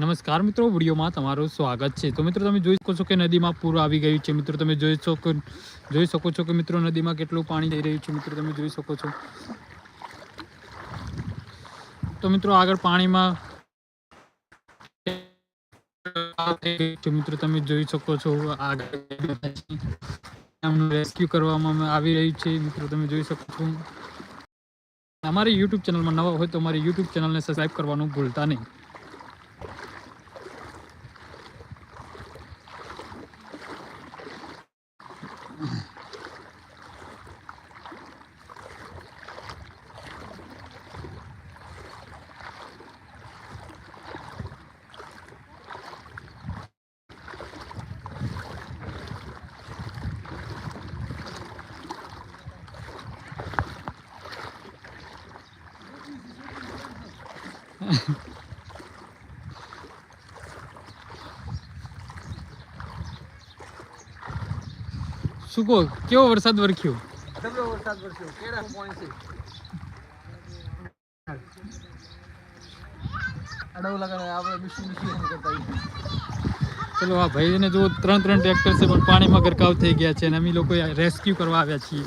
નમસ્કાર મિત્રો, વિડીયોમાં તમારું સ્વાગત છે. તો મિત્રો, તમે જોઈ શકો છો કે નદીમાં પૂર આવી ગયું છે. મિત્રો, તમે જોઈ શકો જોઈ શકો છો કે મિત્રો, નદીમાં કેટલું પાણી જઈ રહ્યું છે. મિત્રો, તમે જોઈ શકો છો. તો મિત્રો, આગળ પાણીમાં મિત્રો, તમે જોઈ શકો છો આગળ રેસ્ક્યુ કરવામાં આવી રહ્યું છે. મિત્રો, તમે જોઈ શકો છો. અમારી યુટ્યુબ ચેનલમાં નવા હોય તો અમારી યુટ્યુબ ચેનલને સબસ્ક્રાઈબ કરવાનું ભૂલતા નહીં. શું કહો? કેવો વરસાદ વરખ્યો ડબલો વરસાદ વરસ્યો? કેરા પાણી છે. ચલો આ ભાઈને જો ત્રણ ત્રણ ટ્રેક્ટર છે પણ પાણીમાં ગરકાવ થઈ ગયા છે અને અમે લોકો રેસ્ક્યુ કરવા આવ્યા છીએ.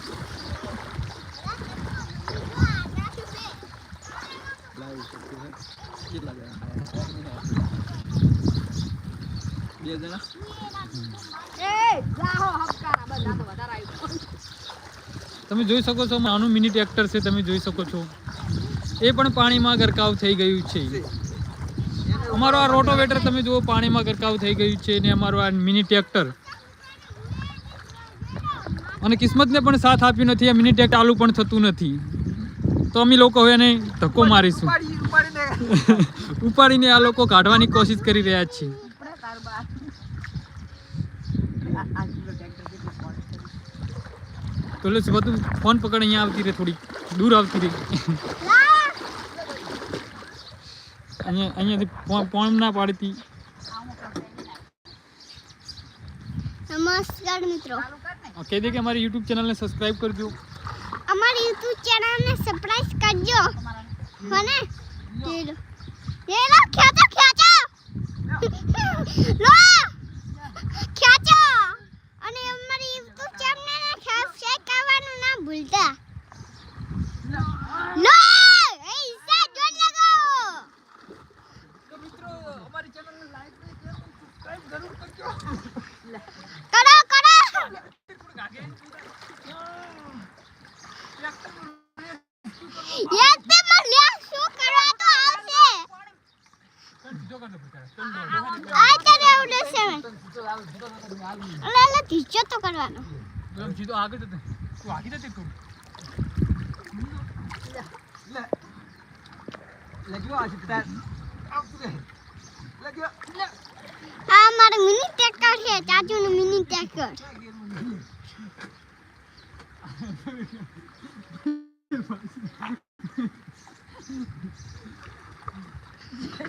કેટલા જણા બે જણા? તમે જોઈ શકો છો નાનું મિની ટ્રેક્ટર છે તમે જોઈ શકો છો. એ પણ પાણીમાં ગરકાવ થઈ ગયું છે. અમારો આ રોટોવેટર તમે જુઓ પાણીમાં ગરકાવ થઈ ગયું છે ને અમારું આ મિની ટ્રેક્ટર અને કિસ્મતને પણ સાથ આપ્યું નથી આ મિની ટ્રેક્ટર ચાલુ પણ થતું નથી. તો અમે લોકો હવે એને ધક્કો મારીશું. ઉપાડીને. ઉપાડીને આ લોકો કાઢવાની કોશિશ કરી રહ્યા છે. તો લે બધું ફોન પકડ અહીંયા આવતી રહે થોડી દૂર આવતી રહી. અહીંયા અહીંયાથી ફોન ના પાડતી. નમસ્કાર મિત્રો. કહી દે કે અમારી યુટ્યુબ ચેનલને સબસ્ક્રાઇબ કરજો. અમારી યુટ્યુબ ચેનલને સબસ્ક્રાઇબ કરજો. મને તેરો તેરો ખેંચો ખેંચો લો ખેંચો અને અમારી યુટ્યુબ ચેનલને સબસ્ક્રાઇબ કરવાનું ના ભૂલતા લો એ ઈસા જોન લગાવો તો મિત્રો અમારી ચેનલને લાઈક નહીં કરો સબસ્ક્રાઇબ જરૂર કરજો કરો કરો યાતે માં લે શું કરવા તો આવશે આ તને આવડે છે અલે અલે ધીચો તો કરવાનો સીધો આગળ જતે તું આગળ જતે તું લગ્યો આ છે આવતું રહે લગ્યો લે આ મારે મિની મિની ટ્રેક્ટર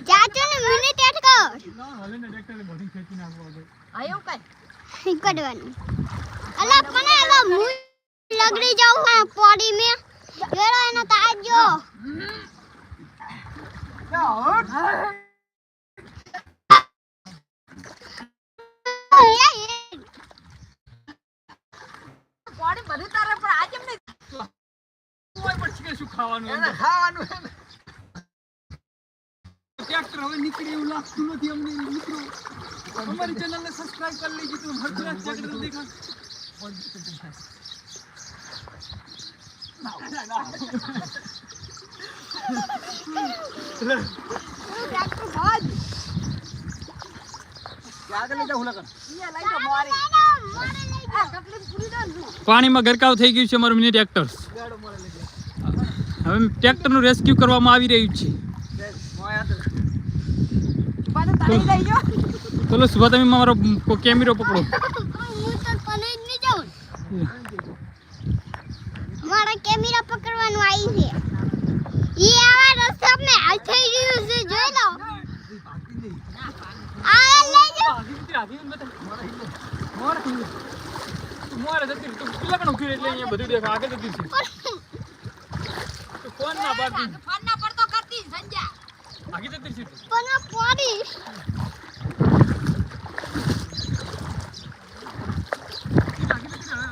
ચાચુનું મિની ટ્રેક્ટર ના હવે ને ટ્રેક્ટર બધી ખેંચી નાખવા આગળ કરવાનું અલા પણ એલો હું લગડી જાઉં હે પોડી મે ગેરો એનો તાજો કોઈ પણ છે શું ખાવાનું એને અંદર? ખાવાનું હે ને. ટ્રેક્ટર હવે નીકળે એવું લાગતું નથી અમને મિત્રો. અમારી ચેનલને સબસ્ક્રાઇબ કરી લેજો તો હર દિવસ ટ્રેક્ટર દેખા આગળ લઈ લગન પાણીમાં ગરકાવ થઈ ગયું છે અમારું મિની ટ્રેક્ટર હવે ટ્રેક્ટરનું રેસ્ક્યુ કરવામાં આવી રહ્યું છે. ચલો સુભા, તમે મારો કેમેરો પકડો. મારા કેમેરા પકડવાનું આવી છે આવા રસ્તા મે આ થઈ મોરે જતી. તું કેટલા પણ ઊભી એટલે અહીંયા બધું દેખાય આગળ જતી છે તું ફોન ના પાડતી ફોન ના પડતો કરતી સંજા આગળ જતી છે. પણ આ પોડી આગી જતી રહે.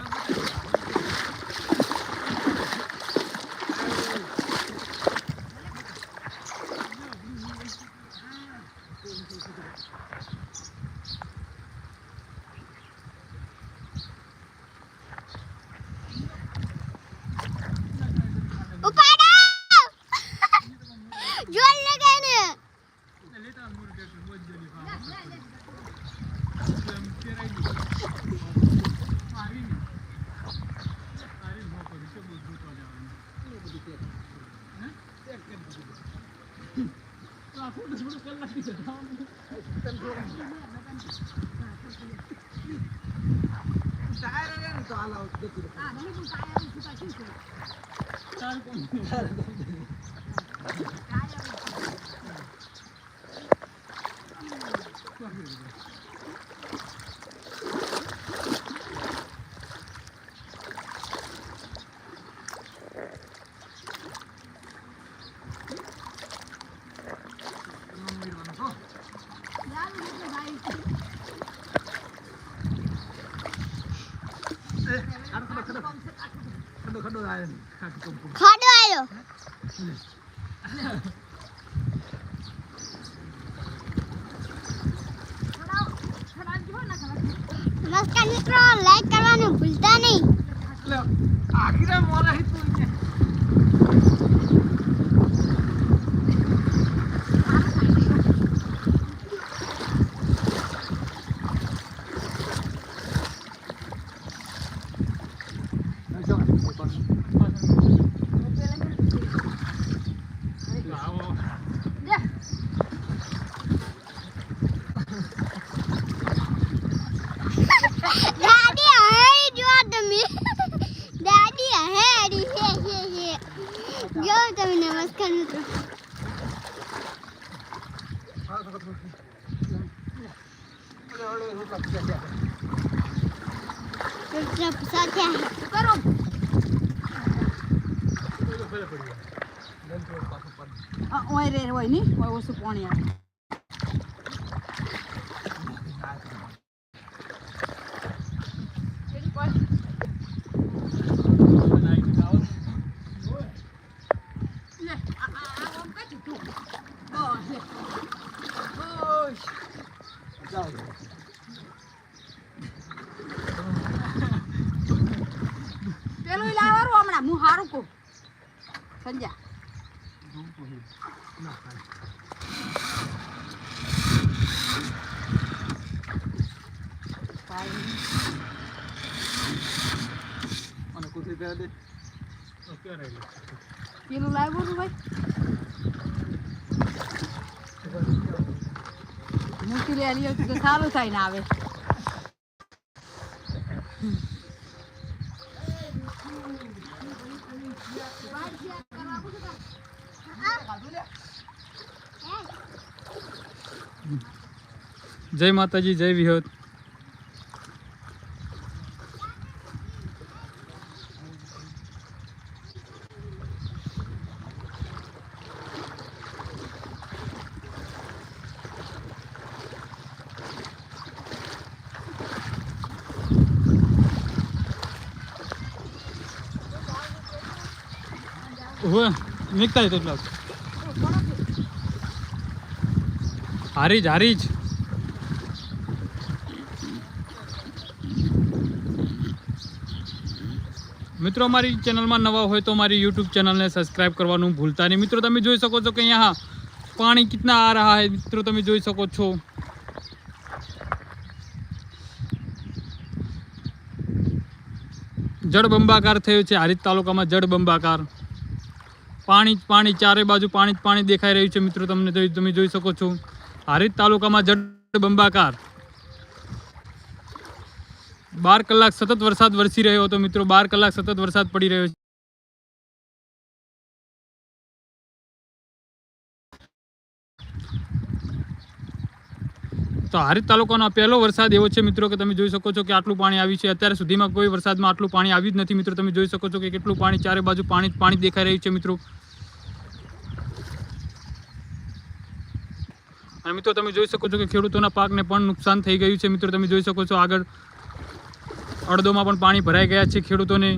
ઉપાડો જોર લગાઈને લેતા આવ, મોર બેઠું, મોજ જોની ભાવ. એમ પેરાઈ ગયું. આવી નહીં. આવી ન કરું, કેમ બધું ગોતવા જવાનું? હે? તો આ ખોટું થોડું કલાકથી જવાનું. ટાયર રે ને તો હાલ આવ જતી રહે. ચાલ કોણ? એ, આનો ખડો, ખડો. ખડો, ખડો આવ્યો નમસ્કાર મિત્રો લાઈક કરવાનું ભૂલતા નહીં આખીરા મોરા હી તું ને. જો, આવો. દાદી હે જો તમે દાદી હે હે હે હે જો તમે નમસ્કાર મિત્રો હા, ખડો, ખડો. ઓલે, ઓલે, ઓલે, કાપી દે. ચૂપચાપ સાથે કરો ઓલે, ભલે પડી જાય. લઈને થોડું પાછું પાડી. આ ઓય રે હોયની ઓય ઓછું પાણી આવે બનાવી દીધા, આવો. લે આ આ આ ઓમ કાઢી તું બસ લે ઓય જાઓ. પેલું ઈ લાવવાનું હારું કહું સંજા ના. અને કુથી પહેરા દે. પેલું લાવવાનું ભાઈ મૂકી લે સારું થાય ને આવે જય માતાજી જય વિહત ઓવે નીકળતા તો એટલા હારી જ હારી જ. મિત્રો, અમારી ચેનલમાં નવા હોય તો મારી યુટ્યુબ ચેનલને સબસ્ક્રાઈબ કરવાનું ભૂલતા નહીં. મિત્રો, તમે જોઈ શકો છો કે અહીંયા પાણી કેટલા આ રહ્યા હે. મિત્રો, તમે જોઈ શકો છો. જળબંબાકાર થયો છે. હારીજ તાલુકામાં જળબંબાકાર પાણી જ પાણી, ચારે બાજુ પાણી જ પાણી દેખાઈ રહ્યું છે. મિત્રો, તમને તમે જોઈ શકો છો. હારીજ તાલુકામાં જળબંબાકાર બાર કલાક સતત વરસાદ વરસી રહ્યો હતો મિત્રો. બાર કલાક સતત વરસાદ પડી રહ્યો છે. તો હારીજ તાલુકાનો પહેલો વરસાદ એવો છે મિત્રો કે તમે જોઈ શકો છો કે આટલું પાણી આવ્યું છે. અત્યાર સુધીમાં કોઈ વરસાદમાં આટલું પાણી આવ્યું જ નથી મિત્રો. તમે જોઈ શકો છો કે કેટલું પાણી ચારે બાજુ પાણી પાણી દેખાઈ રહ્યું છે મિત્રો. અને મિત્રો, તમે જોઈ શકો છો કે ખેડૂતોના પાકને પણ નુકસાન થઈ ગયું છે. મિત્રો, તમે જોઈ શકો છો આગળ અડદોમાં પણ પાણી ભરાઈ ગયા છે ખેડૂતોને.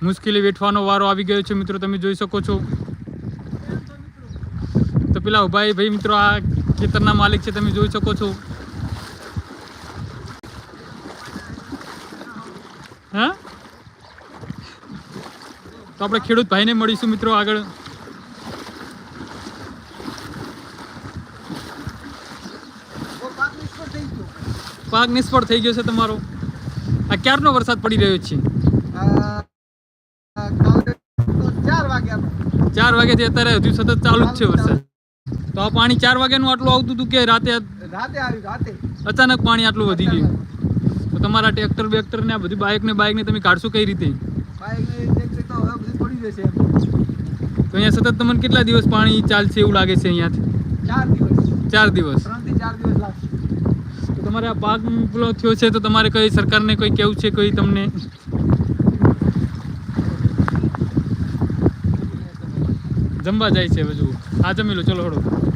મુશ્કેલી વેઠવાનો વારો આવી ગયો છે. મિત્રો, તમે જોઈ શકો છો. તો પેલા ઉભાઈ ભાઈ, મિત્રો, આ ખેતરના માલિક છે, તમે જોઈ શકો છો. હા? તો આપણે ખેડૂત ભાઈને મળીશું, મિત્રો, આગળ તો પાક નિષ્ફળ થઈ ગયો પાક નિષ્ફળ થઈ ગયો છે તમારો. આ ક્યારનો વરસાદ પડી રહ્યો છે? ચાર વાગ્યાથી અત્યારે હજુ સતત ચાલુ જ છે વરસાદ. તો આ પાણી ચાર વાગ્યાનું આટલું આવતું હતું કે રાતે રાતે આવ્યું રાતે. અચાનક પાણી આટલું વધી ગયું? તો તમારા ટ્રેક્ટર બેક્ટર ને આ બધી બાઇક ને બાઇક ને તમે કાઢશો કઈ રીતે? તો પડી જશે તો અહીંયા સતત તમને કેટલા દિવસ પાણી ચાલશે એવું લાગે છે અહીંયાથી? ચાર દિવસ. ચાર દિવસ. ત્રણથી ચાર દિવસ લાગશે. તમારે આ પાક પેલો થયો છે તો તમારે કઈ સરકારને કોઈ કેવું છે કોઈ તમને? જમવા જાય છે બધું આ જમી લો, ચલો હળો.